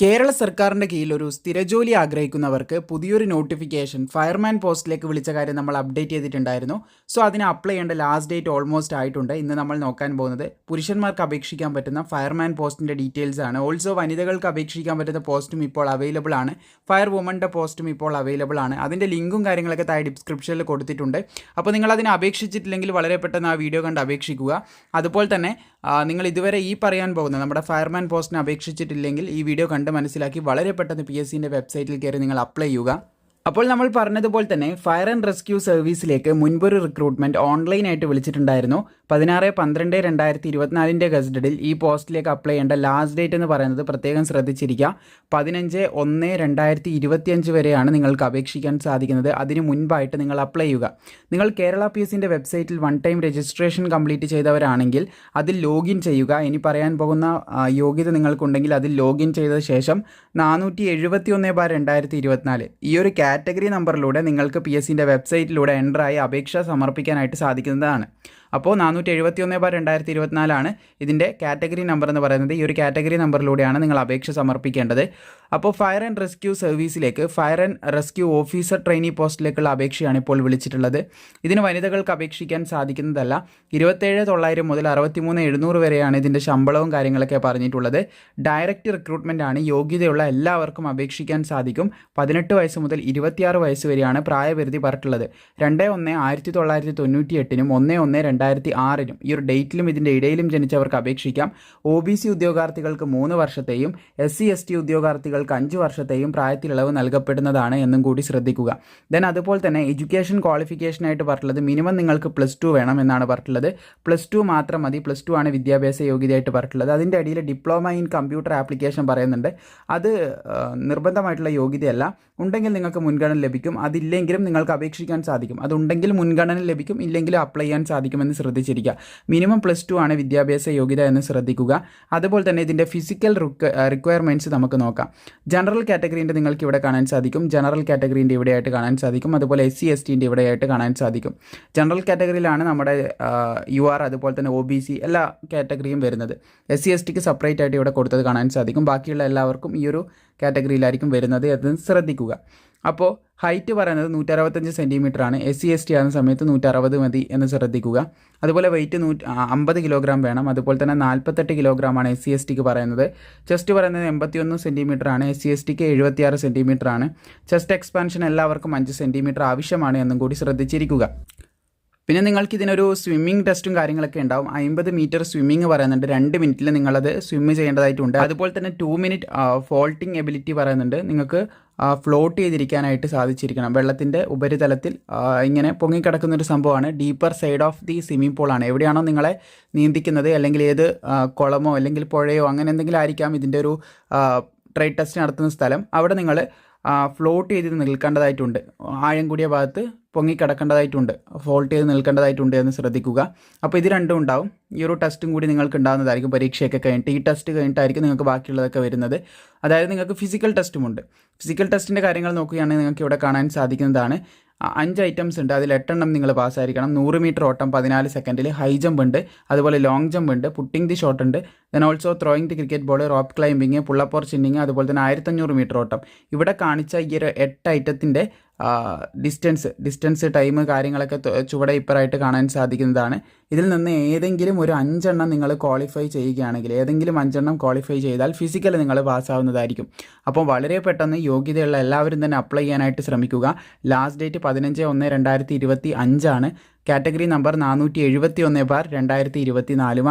കേരള സർക്കാരിന്റെ കീഴിൽ ഒരു സ്ഥിരജോലി ആഗ്രഹിക്കുന്നവർക്ക് പുതിയൊരു നോട്ടിഫിക്കേഷൻ ഫയർമാൻ പോസ്റ്റിലേക്ക് വിളിച്ച കാര്യം നമ്മൾ അപ്ഡേറ്റ് ചെയ്തിട്ടുണ്ടായിരുന്നു. സോ അതിന് അപ്ലൈ ചെയ്യേണ്ട ലാസ്റ്റ് ഡേറ്റ് ഓൾമോസ്റ്റ് ആയിട്ടുണ്ട്. ഇന്ന് നമ്മൾ നോക്കാൻ പോകുന്നത് പുരുഷന്മാർക്ക് അപേക്ഷിക്കാൻ പറ്റുന്ന ഫയർമാൻ പോസ്റ്റിന്റെ ഡീറ്റെയിൽസ് ആണ്. ഓൾസോ വനിതകൾക്ക് അപേക്ഷിക്കാൻ പറ്റുന്ന പോസ്റ്റും ഇപ്പോൾ അവൈലബിൾ ആണ്. ഫയർ വുമന്റെ പോസ്റ്റും ഇപ്പോൾ അവൈലബിൾ ആണ്. അതിന്റെ ലിങ്കും കാര്യങ്ങളൊക്കെ താഴെ ഡിസ്ക്രിപ്ഷനിൽ കൊടുത്തിട്ടുണ്ട്. അപ്പോൾ നിങ്ങൾ അതിനെ അപേക്ഷിച്ചിട്ടില്ലെങ്കിൽ വളരെ പെട്ടെന്ന് ആ വീഡിയോ കണ്ട് അപേക്ഷിക്കുക. അതുപോലെ തന്നെ നിങ്ങൾ ഇതുവരെ ഈ പറയാൻ പോകുന്ന നമ്മുടെ ഫയർമാൻ പോസ്റ്റിന് അപേക്ഷിച്ചിട്ടില്ലെങ്കിൽ ഈ വീഡിയോ കണ്ട് മനസ്സിലാക്കി വളരെ പെട്ടെന്ന് പി എസ് സിന്റെ വെബ്സൈറ്റിൽ കയറി നിങ്ങൾ അപ്ലൈ ചെയ്യുക. അപ്പോൾ നമ്മൾ പറഞ്ഞതുപോലെ തന്നെ ഫയർ ആൻഡ് റെസ്ക്യൂ സർവീസിലേക്ക് മുൻപൊരു റിക്രൂട്ട്മെന്റ് ഓൺലൈനായിട്ട് വിളിച്ചിട്ടുണ്ടായിരുന്നു. പതിനാറ് പന്ത്രണ്ട് രണ്ടായിരത്തി ഇരുപത്തിനാലിന്റെ ഗസറ്റഡിൽ ഈ പോസ്റ്റിലേക്ക് അപ്ലൈ ചെയ്യേണ്ട ലാസ്റ്റ് ഡേറ്റ് എന്ന് പറയുന്നത് പ്രത്യേകം ശ്രദ്ധിച്ചിരിക്കുക. പതിനഞ്ച് ഒന്ന് രണ്ടായിരത്തി ഇരുപത്തിയഞ്ച് വരെയാണ് നിങ്ങൾക്ക് അപേക്ഷിക്കാൻ സാധിക്കുന്നത്. അതിന് മുൻപായിട്ട് നിങ്ങൾ അപ്ലൈ ചെയ്യുക. നിങ്ങൾ കേരള പി എസിന്റെ വെബ്സൈറ്റിൽ വൺ ടൈം രജിസ്ട്രേഷൻ കംപ്ലീറ്റ് ചെയ്തവരാണെങ്കിൽ അതിൽ ലോഗിൻ ചെയ്യുക. ഇനി പറയാൻ പോകുന്ന യോഗ്യത നിങ്ങൾക്കുണ്ടെങ്കിൽ അതിൽ ലോഗിൻ ചെയ്ത ശേഷം നാനൂറ്റി എഴുപത്തി ഒന്ന് ബാർ രണ്ടായിരത്തി ഇരുപത്തിനാല് ഈ ഒരു കാറ്റഗറി നമ്പറിലൂടെ നിങ്ങൾക്ക് പി എസിന്റെ വെബ്സൈറ്റിലൂടെ എന്ററായി അപേക്ഷ സമർപ്പിക്കാനായിട്ട് സാധിക്കുന്നതാണ്. അപ്പോൾ നാനൂറ്റി എഴുപത്തി ഒന്ന് ബാർ രണ്ടായിരത്തി ഇരുപത്തിനാലാണ് ഇതിന്റെ കാറ്റഗറി നമ്പർ എന്ന് പറയുന്നത്. ഈ ഒരു കാറ്റഗറി നമ്പറിലൂടെയാണ് നിങ്ങൾ അപേക്ഷ സമർപ്പിക്കേണ്ടത്. അപ്പോൾ fire and rescue സർവീസിലേക്ക് fire and rescue officer trainee പോസ്റ്റിലേക്കുള്ള അപേക്ഷയാണ് ഇപ്പോൾ വിളിച്ചിട്ടുള്ളത്. ഇതിന് വനിതകൾക്ക് അപേക്ഷിക്കാൻ സാധിക്കുന്നതല്ല. ഇരുപത്തേഴ് തൊള്ളായിരം മുതൽ അറുപത്തിമൂന്ന് എഴുന്നൂറ് വരെയാണ് ഇതിന്റെ ശമ്പളവും കാര്യങ്ങളൊക്കെ പറഞ്ഞിട്ടുള്ളത്. ഡയറക്റ്റ് റിക്രൂട്ട്മെന്റ് ആണ്. യോഗ്യതയുള്ള എല്ലാവർക്കും അപേക്ഷിക്കാൻ സാധിക്കും. പതിനെട്ട് വയസ്സ് മുതൽ ഇരുപത്തിയാറ് വയസ്സ് വരെയാണ് പ്രായപരിധി പറഞ്ഞിട്ടുള്ളത്. രണ്ട് ഒന്ന് ആയിരത്തി തൊള്ളായിരത്തി തൊണ്ണൂറ്റി എട്ടിനും ഒന്ന് ഒന്ന് രണ്ടായിരത്തി ആറിനും ഈ ഒരു ഡേറ്റിലും ഇതിന്റെ ഇടയിലും ജനിച്ചവർക്ക് അപേക്ഷിക്കാം. ഒ ബി സി ഉദ്യോഗാർത്ഥികൾക്ക് മൂന്ന് വർഷത്തെയും എസ് സി എസ് ടി ഉദ്യോഗാർത്ഥികൾക്ക് അഞ്ച് വർഷത്തെയും പ്രായത്തിലിളവ് നൽകപ്പെടുന്നതാണ് എന്നും കൂടി ശ്രദ്ധിക്കുക. ദെൻ അതുപോലെ തന്നെ എഡ്യൂക്കേഷൻ ക്വാളിഫിക്കേഷനായിട്ട് പറഞ്ഞിട്ടുള്ളത് മിനിമം നിങ്ങൾക്ക് പ്ലസ് ടു വേണം എന്നാണ് പറഞ്ഞിട്ടുള്ളത്. പ്ലസ് ടു മാത്രം മതി. പ്ലസ് ടു ആണ് വിദ്യാഭ്യാസ യോഗ്യതയായിട്ട് പറഞ്ഞിട്ടുള്ളത്. അതിന്റെ അടിയിൽ ഡിപ്ലോമ ഇൻ കമ്പ്യൂട്ടർ ആപ്ലിക്കേഷൻ പറയുന്നുണ്ട്. അത് നിർബന്ധമായിട്ടുള്ള യോഗ്യതയല്ല. ഉണ്ടെങ്കിൽ നിങ്ങൾക്ക് മുൻഗണന ലഭിക്കും. അതില്ലെങ്കിലും നിങ്ങൾക്ക് അപേക്ഷിക്കാൻ സാധിക്കും. അതുണ്ടെങ്കിൽ മുൻഗണന ലഭിക്കും. ഇല്ലെങ്കിൽ അപ്ലൈ ചെയ്യാൻ സാധിക്കുമെന്ന് ശ്രദ്ധിച്ചിരിക്കുക. മിനിമം പ്ലസ് ടു ആണ് വിദ്യാഭ്യാസ യോഗ്യത എന്ന് ശ്രദ്ധിക്കുക. അതുപോലെ തന്നെ ഇതിന്റെ ഫിസിക്കൽ റിക്വയർമെന്റ്സ് നമുക്ക് നോക്കാം. ജനറൽ കാറ്റഗറീന്റെ നിങ്ങൾക്ക് ഇവിടെ കാണാൻ സാധിക്കും. ജനറൽ കാറ്റഗറീന്റെ ഇവിടെയായിട്ട് കാണാൻ സാധിക്കും. അതുപോലെ എസ് സി എസ് ടീന്റെ ഇവിടെയായിട്ട് കാണാൻ സാധിക്കും. ജനറൽ കാറ്റഗറിയിലാണ് നമ്മുടെ യു ആർ അതുപോലെ തന്നെ ഒ ബി സി എല്ലാ കാറ്റഗറിയും വരുന്നത്. എസ് സി എസ് ടിക്ക് സെപ്പറേറ്റ് ആയിട്ട് ഇവിടെ കൊടുത്തത് കാണാൻ സാധിക്കും. ബാക്കിയുള്ള എല്ലാവർക്കും ഈ ഒരു കാറ്റഗറിയിലായിരിക്കും വരുന്നത്. അത് ശ്രദ്ധിക്കുക. അപ്പോൾ ഹൈറ്റ് പറയുന്നത് നൂറ്ററുപത്തഞ്ച് സെന്റിമീറ്റർ ആണ്. എസ് സി എസ് ടി ആകുന്ന സമയത്ത് നൂറ്ററുപത് മതി എന്ന് ശ്രദ്ധിക്കുക. അതുപോലെ വെയിറ്റ് നൂറ്റി അമ്പത് കിലോഗ്രാം വേണം. അതുപോലെ തന്നെ നാൽപ്പത്തെട്ട് കിലോഗ്രാം ആണ് എസ് സി എസ് ടിക്ക് പറയുന്നത്. ചെസ്റ്റ് പറയുന്നത് എൺപത്തിയൊന്ന് സെന്റിമീറ്റർ ആണ്. എസ് സി എസ് ടിക്ക് എഴുപത്തിയാറ് സെന്റിമീറ്റർ ആണ്. ചെസ്റ്റ് എക്സ്പാൻഷൻ എല്ലാവർക്കും അഞ്ച് സെന്റിമീറ്റർ ആവശ്യമാണ് എന്നും കൂടി ശ്രദ്ധിച്ചിരിക്കുക. പിന്നെ നിങ്ങൾക്ക് ഇതിനൊരു സ്വിമ്മിംഗ് ടെസ്റ്റും കാര്യങ്ങളൊക്കെ ഉണ്ടാവും. അമ്പത് മീറ്റർ സ്വിമ്മിങ് പറയുന്നുണ്ട്. രണ്ട് മിനിറ്റിൽ നിങ്ങളത് സ്വിമ്മ് ചെയ്യേണ്ടതായിട്ടുണ്ട്. അതുപോലെ തന്നെ ടു മിനിറ്റ് ഫോൾട്ടിംഗ് എബിലിറ്റി പറയുന്നുണ്ട്. നിങ്ങൾക്ക് ഫ്ലോട്ട് ചെയ്തിരിക്കാനായിട്ട് സാധിച്ചിരിക്കണം. വെള്ളത്തിന്റെ ഉപരിതലത്തിൽ ഇങ്ങനെ പൊങ്ങിക്കിടക്കുന്ന ഒരു സംഭവമാണ് deeper side of the swimming പൂളാണ് എവിടെയാണോ നിങ്ങളെ നീന്തിക്കുന്നത് അല്ലെങ്കിൽ ഏത് കുളമോ അല്ലെങ്കിൽ പുഴയോ അങ്ങനെ എന്തെങ്കിലും ആയിരിക്കാം ഇതിന്റെ ഒരു ട്രൈ ടെസ്റ്റ് നടത്തുന്ന സ്ഥലം. അവിടെ നിങ്ങൾ ഫ്ലോട്ട് ചെയ്ത് നിൽക്കേണ്ടതായിട്ടുണ്ട്. ആഴം കൂടിയ ഭാഗത്ത് പൊങ്ങിക്കിടക്കേണ്ടതായിട്ടുണ്ട്. ഫോൾട്ട് ചെയ്ത് നിൽക്കേണ്ടതായിട്ടുണ്ട് എന്ന് ശ്രദ്ധിക്കുക. അപ്പോൾ ഇത് രണ്ടും ഉണ്ടാവും. ഈ ഒരു ടെസ്റ്റും കൂടി നിങ്ങൾക്ക് ഉണ്ടാകുന്നതായിരിക്കും പരീക്ഷയൊക്കെ കഴിഞ്ഞിട്ട്. ഈ ടെസ്റ്റ് കഴിഞ്ഞിട്ടായിരിക്കും നിങ്ങൾക്ക് ബാക്കിയുള്ളതൊക്കെ വരുന്നത്. അതായത് നിങ്ങൾക്ക് ഫിസിക്കൽ ടെസ്റ്റും ഉണ്ട്. ഫിസിക്കൽ ടെസ്റ്റിന്റെ കാര്യങ്ങൾ നോക്കുകയാണെങ്കിൽ നിങ്ങൾക്ക് ഇവിടെ കാണാൻ സാധിക്കുന്നതാണ്. അഞ്ച് ഐറ്റംസ് ഉണ്ട്. അതിൽ എട്ടെണ്ണം നിങ്ങൾ പാസ്സായിരിക്കണം നൂറ് മീറ്റർ ഓട്ടം പതിനാല് സെക്കൻഡിൽ ഹൈ ജമ്പ് ഉണ്ട്. അതുപോലെ ലോങ് ജമ്പ് ഉണ്ട്. പുട്ടിംഗ് ദി ഷോട്ട് ഉണ്ട്. Then also throwing the cricket ball rope climbing പുള്ളപ്പോർ chinning അതുപോലെ തന്നെ ആയിരത്തഞ്ഞൂറ് മീറ്റർ ഓട്ടം. ഇവിടെ കാണിച്ച ഈ ഒരു എട്ട് ഐറ്റത്തിന്റെ ഡിസ്റ്റൻസ് ഡിസ്റ്റൻസ് ടൈം കാര്യങ്ങളൊക്കെ ചുവടെ ഇപ്പറായിട്ട് കാണാൻ സാധിക്കുന്നതാണ്. ഇതിൽ നിന്ന് ഏതെങ്കിലും ഒരു അഞ്ചെണ്ണം നിങ്ങൾ ക്വാളിഫൈ ചെയ്യുകയാണെങ്കിൽ ഏതെങ്കിലും അഞ്ചെണ്ണം ക്വാളിഫൈ ചെയ്താൽ ഫിസിക്കൽ നിങ്ങൾ പാസ്സാവുന്നതായിരിക്കും അപ്പോൾ വളരെ പെട്ടെന്ന് യോഗ്യതയുള്ള എല്ലാവരും തന്നെ അപ്ലൈ ചെയ്യാനായിട്ട് ശ്രമിക്കുക. ലാസ്റ്റ് ഡേറ്റ് പതിനഞ്ച് ഒന്ന് രണ്ടായിരത്തി ഇരുപത്തി അഞ്ചാണ്. കാറ്റഗറി നമ്പർ നാനൂറ്റി എഴുപത്തി ഒന്ന് ബാർ രണ്ടായിരത്തി ഇരുപത്തി നാലുമാണ്